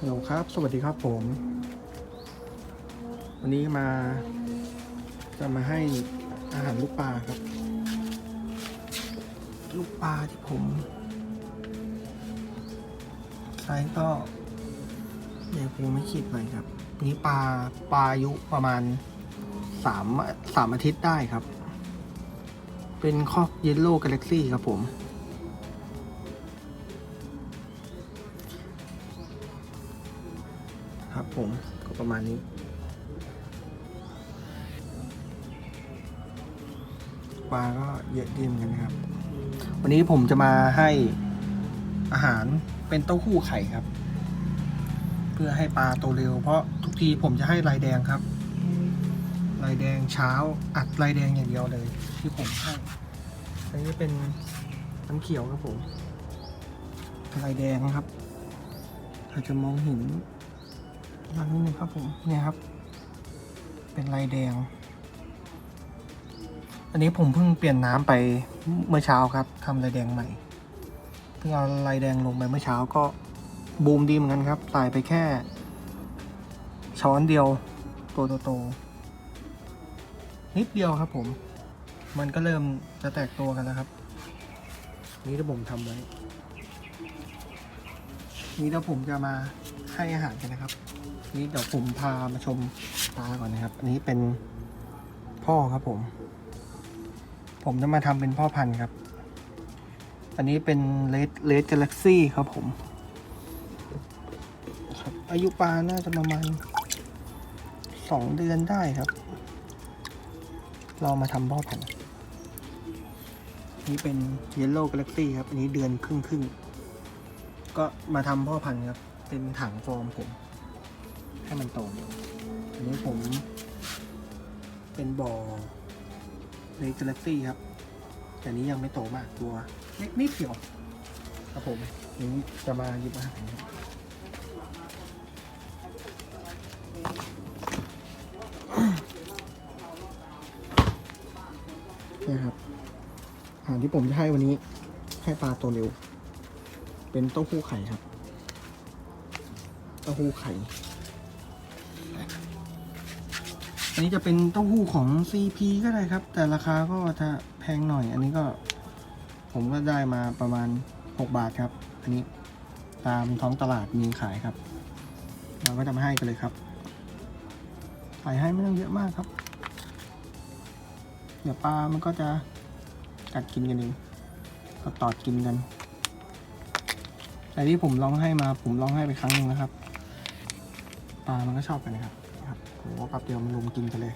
ฮัลโหลครับ สวัสดีครับผม วันนี้มา จะมาให้อาหารลูกปลาครับ ลูกปลาที่ผมใช้ก็เดี๋ยวผมไม่คิดไปครับนนี้ปลาปลาอายุประมาณสามสามอาทิตย์ได้ครับ เป็นคอกเยลโล่กาแล็กซี่ครับผม ผมก็ประมาณนี้ ปลาก็เยอะดีเหมือนกันนะครับ วันนี้ผมจะมาให้อาหารเป็นเต้าหู้ไข่ครับ เพื่อให้ปลาโตเร็ว เพราะทุกทีผมจะให้ลายแดงครับลายแดงเช้า อัดลายแดงอย่างเดียวเลย ที่ผมให้อันนี้เป็นน้ำเขียวครับผมลายแดงครับอาจจะมองเห็น อันนี้นึงครับผมเนี่ยครับ เป็นลายแดง อันนี้ผมเพิ่งเปลี่ยนน้ำไปเมื่อเช้าครับทำลายแดงใหม่เพิ่งเอาลายแดงลงไปเมื่อเช้าก็บูมดีเหมือนกันครับใส่ไปแค่ ช้อนเดียวตัวโตๆนิดเดียวครับผม มันก็เริ่มจะแตกตัวกันแล้วครับ นี่ที่ผมทำไว้นี่เดี๋ยวผมจะมาให้อาหารกันนะครับ นี่เดี๋ยวผมพามาชมปลาก่อนนะครับ อันนี้เป็นพ่อครับผม ผมจะมาทำเป็นพ่อพันธุ์ครับ อันนี้เป็นเลดเลดกาแล็กซี่ครับผมครับอายุปลาน่าจะประมาณสองเดือนได้ครับ เรามาทำพ่อพันธุ์นี่เป็นเยลโล่กาแล็กซี่ครับ อันนี้เดือนครึ่งครึ่งก็มาทำพ่อพันธุ์ครับ เป็นถังฟอร์มผม ให้มันโตเร็วอันนี้ผม เป็นบ่อในกาแล็กซี่ครับ แต่นี้ยังไม่โตมากตัวเล็กนิดเดียวครับผมนี้จะมาหยิบอาหารนี่ครับอาหารที่ผมจะให้วันนี้ ให้ปลาโตเร็ว เป็นเต้าหู้ไข่ครับ เต้าหู้ไข่ อันนี้จะเป็นเต้าหู้ของ CP ก็ได้ครับ แต่ราคาก็จะแพงหน่อย อันนี้ก็ ผมก็ได้มาประมาณ 6 บาทครับ อันนี้ตามท้องตลาดมีขายครับ เราก็จะมาให้กันเลยครับใส่ให้ไม่ต้องเยอะมากครับ เดี๋ยวปลามันก็จะกัดกินกันเองก็ตอดกินกัน แต่ที่ผมลองให้มาผมลองให้ไปครั้งหนึ่งนะครับ ปลามันก็ชอบกันนะครับ ครับโหแป๊บเดียวมันลุมกินกันเลย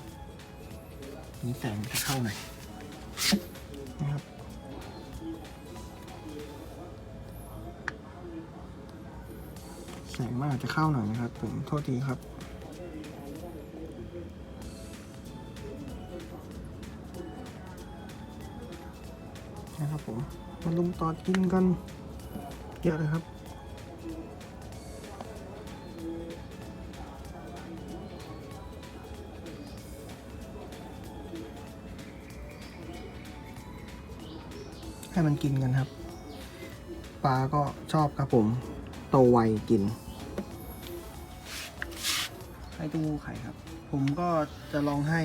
นี่แสงจะเข้าหน่อยนะครับแสงมนอาจจะเข้าหน่อยนะครับ ผมโทษทีครับนะครับผมมาลุมตอดกินกันเยอะเลยครับ ให้มันกินกันครับ ปลาก็ชอบครับผมโตไวกินให้ตู้ไข่ครับ ผมก็จะลองให้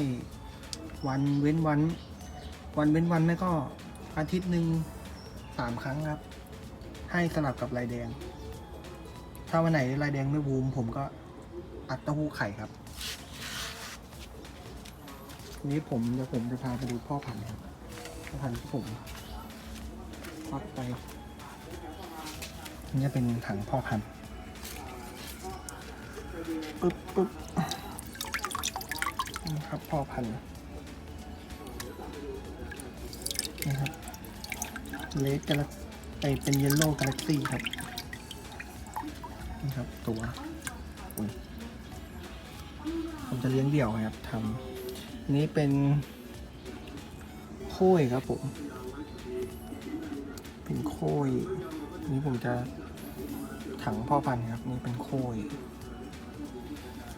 วันเว้นวัน วันเว้นวันไม่ก็อาทิตย์หนึ่งสามครั้งครับ ให้สลับกับลายแดง ถ้าวันไหนลายแดงไม่บูม ผมก็อัดเต้าหู้ไข่ครับทีนี้ผมเดี๋ยวผมจะพาไปดูพ่อพันธุ์ครับพ่อพันธุ์ที่ผม ฟักไปนี่จะเป็นถังพ่อพันธุ์ปึ๊บปึ๊บนี่ครับพ่อพันธุ์นะครับเลสกาแล็กไอเป็นเยลโล่กาแล็กซี่ครับ นี่ครับตัวอุ๊ยผมจะเลี้ยงเดี่ยวครับทำอันนี้เป็นโค้ยครับผม เป็นโค้ยนี่ผมจะถังพ่อพันธุ์ครับ นี่เป็นโค้ย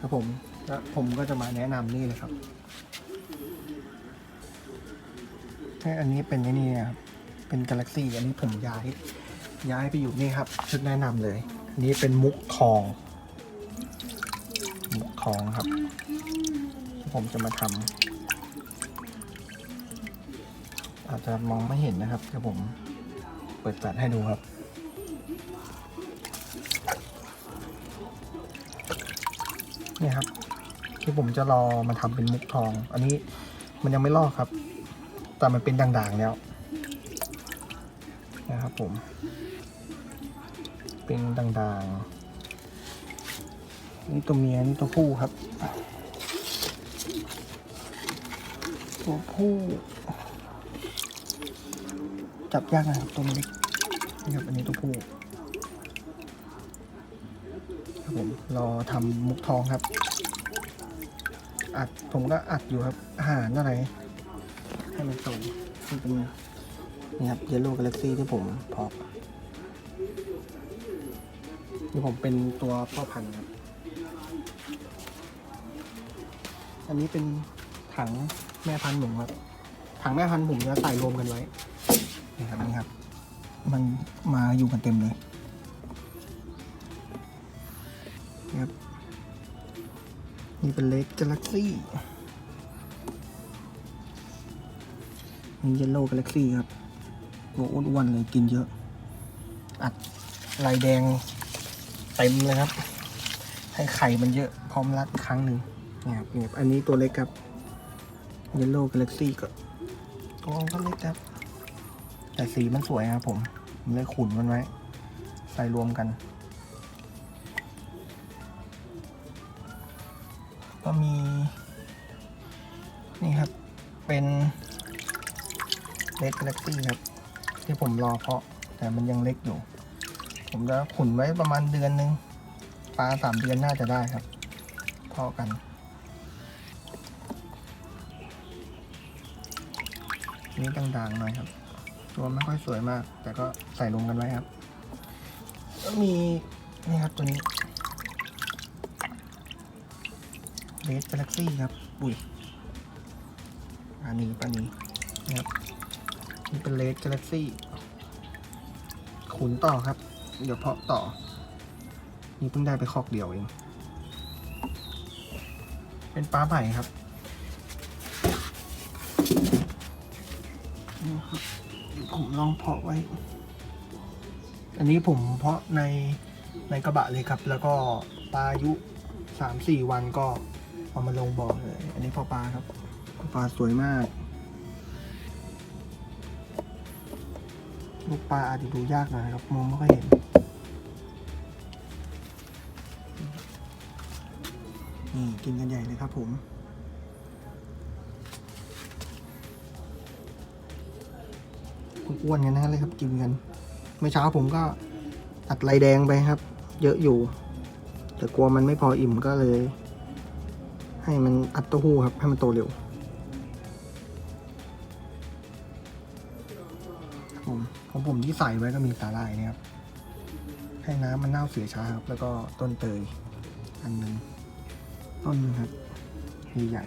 ครับผมแล้วผมก็จะมาแนะนำนี่เลยครับให้อันนี้เป็นนี่นะครับเป็นกาแล็กซี่ อันนี้ผมย้าย ย้ายไปอยู่นี่ครับ ชุดแนะนำเลย อันนี้เป็นมุกทอง มุกทองครับ ผมจะมาทำอาจจะมองไม่เห็นนะครับเดี๋ยวผม เปิดแฟลชให้ดูครับ เนี่ยครับ ที่ผมจะรอมาทำเป็นมุกทอง อันนี้มันยังไม่ลอกครับ แต่มันเป็นด่างๆแล้วนะครับผม เป็นด่างๆ นี่ตัวเมียนี่ตัวผู้ครับ ตัวผู้ จับยากนะครับตัวมันเล็กนี่ครับอันนี้ตัวผู้ครับผมรอทำมุกทองครับ อัดผมก็อัดอยู่ครับอาหารอะไร ให้มันโตนี่เป็นนี่ครับเยลโล่กาแล็กซี่ที่ผมเพาะนี่ผมเป็นตัวพ่อพันธุ์ครับ อันนี้เป็นถังแม่พันธุ์หมูครับถังแม่พันธุ์ผมจะใส่รวมกันไว้ นี่ครับนี่ครับ มันมาอยู่กันเต็มเลยครับนี่เป็นเล็กกาแล็กซี่นี่เยลโล่กาแล็กซี่ครับตัวอ้วนๆเลยกินเยอะ อัดลายแดงเต็มเลยครับ ให้ไข่มันเยอะพร้อมรัดครั้งหนึ่งนี่ครับนี่ครับอันนี้ตัวเล็กครับเยลโล่กาแล็กซี่ก็ตัวก็เล็กครับ แต่สีมันสวยครับผมผมเลยขุนมันไว้ ใส่รวมกัน ก็มี นี่ครับ เป็นเล็กกาแล็กซี่ครับ ที่ผมรอเพาะ แต่มันยังเล็กอยู่ ผมจะขุนไว้ประมาณเดือนหนึ่งปลาสามเดือนน่าจะได้ครับเพาะกันนี่ด่างๆหน่อยครับ ตัวไม่ค่อยสวยมาก แต่ก็ใส่รวมกันไว้ครับแล้วมีนี่ครับตัวนี้เลสกาแล็กซี่ครับ อุ้ยอันนี้ปอันนี้นะครับนี่เป็นเลสกาแล็กซี่ขุนต่อครับ เดี๋ยวเพาะต่อ นี่เพิ่งได้ไปคอกเดียวเอง เป็นปลาใหม่ครับนี่ครับ ผมลองเพาะไว้ อันนี้ผมเพาะในในกระบะเลยครับ แล้วก็ปลาอายุสามสี่วันก็เอามาลงบ่อเลย อันนี้พอปลาครับปลาสวยมาก ลูกปลาอาจจะดูยากหน่อยครับมองไม่ค่อยเห็นนี่กินกันใหญ่เลยครับผม อ้วนกันนะเลยครับกินกัน เมื่อเช้าผมก็ตัดลายแดงไปครับ เยอะอยู่ แต่กลัวมันไม่พออิ่มก็เลย ให้มันอัดเต้าหู้ครับ ให้มันโตเร็วผมของผมที่ใส่ไว้ก็มีสาหร่ายนะครับ ให้น้ำมันเน่าเสียช้าครับ แล้วก็ต้นเตยอันหนึ่งต้นนึงครับใหญ่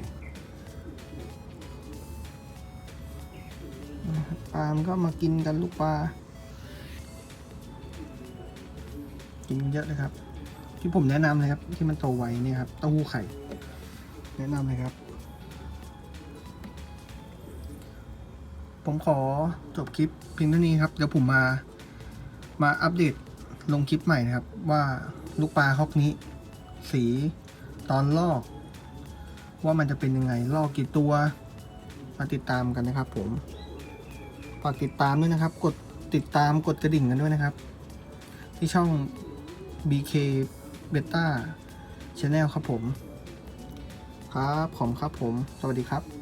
ปลามันก็มากินกันลูกปลา กินเยอะเลยครับ ที่ผมแนะนำเลยครับ ที่มันโตไวเนี่ยครับเต้าหู้ไข่ แนะนำเลยครับ ผมขอจบคลิปเพียงเท่านี้ครับ เดี๋ยวผมมามาอัปเดตลงคลิปใหม่นะครับ ว่าลูกปลาฮอกนี้ สีตอนลอก ว่ามันจะเป็นยังไงลอกกี่ตัว มาติดตามกันนะครับผม ฝากติดตามด้วยนะครับ กดติดตามกดกระดิ่งกันด้วยนะครับ ที่ช่อง BK Beta Channel ครับผม ครับผมครับผม สวัสดีครับ